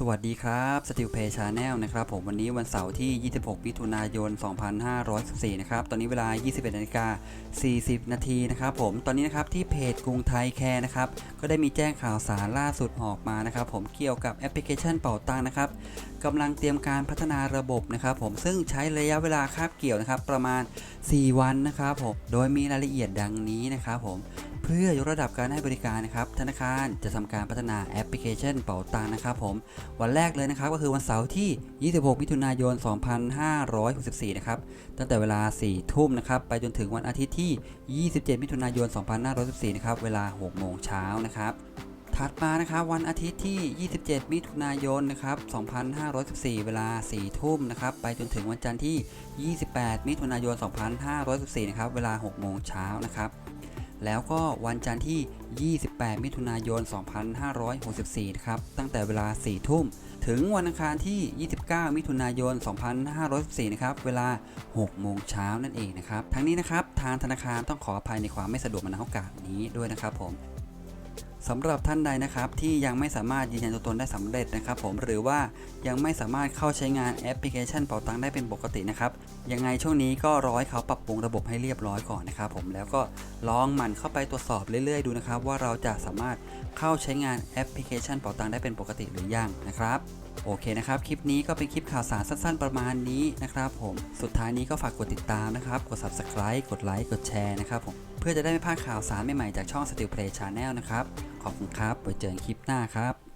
สวัสดีครับสติลเพย์ชาแนลนะครับผมวันนี้วันเสาร์ที่ 26 มิถุนายน 2514นะครับตอนนี้เวลา 21นาฬิกา40 นาทีนะครับผมตอนนี้นะครับที่เพจกรุงไทยแคร์นะครับก็ได้มีแจ้งข่าวสารล่าสุดออกมานะครับผมเกี่ยวกับแอปพลิเคชันเป่าตังนะครับกำลังเตรียมการพัฒนาระบบนะครับผมซึ่งใช้ระยะเวลาคาบเกี่ยวนะครับประมาณ 4 วันนะครับผมโดยมีรายละเอียดดังนี้นะครับผม พื่อยกระดับการให้บริการนะครับธนาคารจะทำการพัฒนาแอปพลิเคชันเป๋าตังนะครับผมวันแรกเลยนะครับก็คือวันเสาร์ที่ 26 มิถุนายน 2564 นะครับตั้งแต่เวลา 4 ทุ่มนะครับไปจนถึงวันอาทิตย์ที่ 27 มิถุนายน 2564 นะครับเวลา 6 โมงเช้านะครับถัดมานะครับวันอาทิตย์ที่ 27 มิถุนายนนะครับ 2514 เวลา 4 ทุ่มนะครับไปจนถึงวันจันทร์ที่ 28 มิถุนายน 2514 นะครับเวลา 6 โมงเช้านะครับ แล้วก็วันจันทร์ที่ 28 มิถุนายน 2564 นะครับ ตั้งแต่เวลา 4 ทุ่ม ถึงวันอังคารที่ 29 มิถุนายน 2564 นะครับ เวลา 6 โมงเช้านั่นเองนะครับ ทั้งนี้นะครับ ทางธนาคารต้องขออภัยในความไม่สะดวกมาณโอกาสนี้ด้วยนะครับผม สำหรับท่านใดนะครับที่ยังไม่สามารถยืนยันตัวตนได้สำเร็จนะครับผมหรือว่ายังไม่สามารถเข้าใช้งานแอปพลิเคชันเป๋าตังได้เป็นปกตินะครับยังไงช่วงนี้ก็รอให้เขาปรับปรุงระบบให้เรียบร้อยก่อนนะครับผมแล้วก็ลองหมั่นเข้าไปตรวจสอบเรื่อยๆ ดูนะครับว่าเราจะสามารถเข้าใช้งานแอปพลิเคชันเป๋าตังได้เป็นปกติหรือยังนะครับโอเคนะครับ คลิปนี้ก็เป็นคลิปข่าวสารสั้นๆประมาณนี้นะครับผม สุดท้ายนี้ก็ฝากกดติดตามนะครับ กด subscribe กดไลค์ กดแชร์นะครับผม พื่อจะได้ไม่พลาดข่าวสารใหม่ๆจากช่อง Steel Play Channel นะครับ ขอบคุณครับไว้เจอกันคลิปหน้าครับ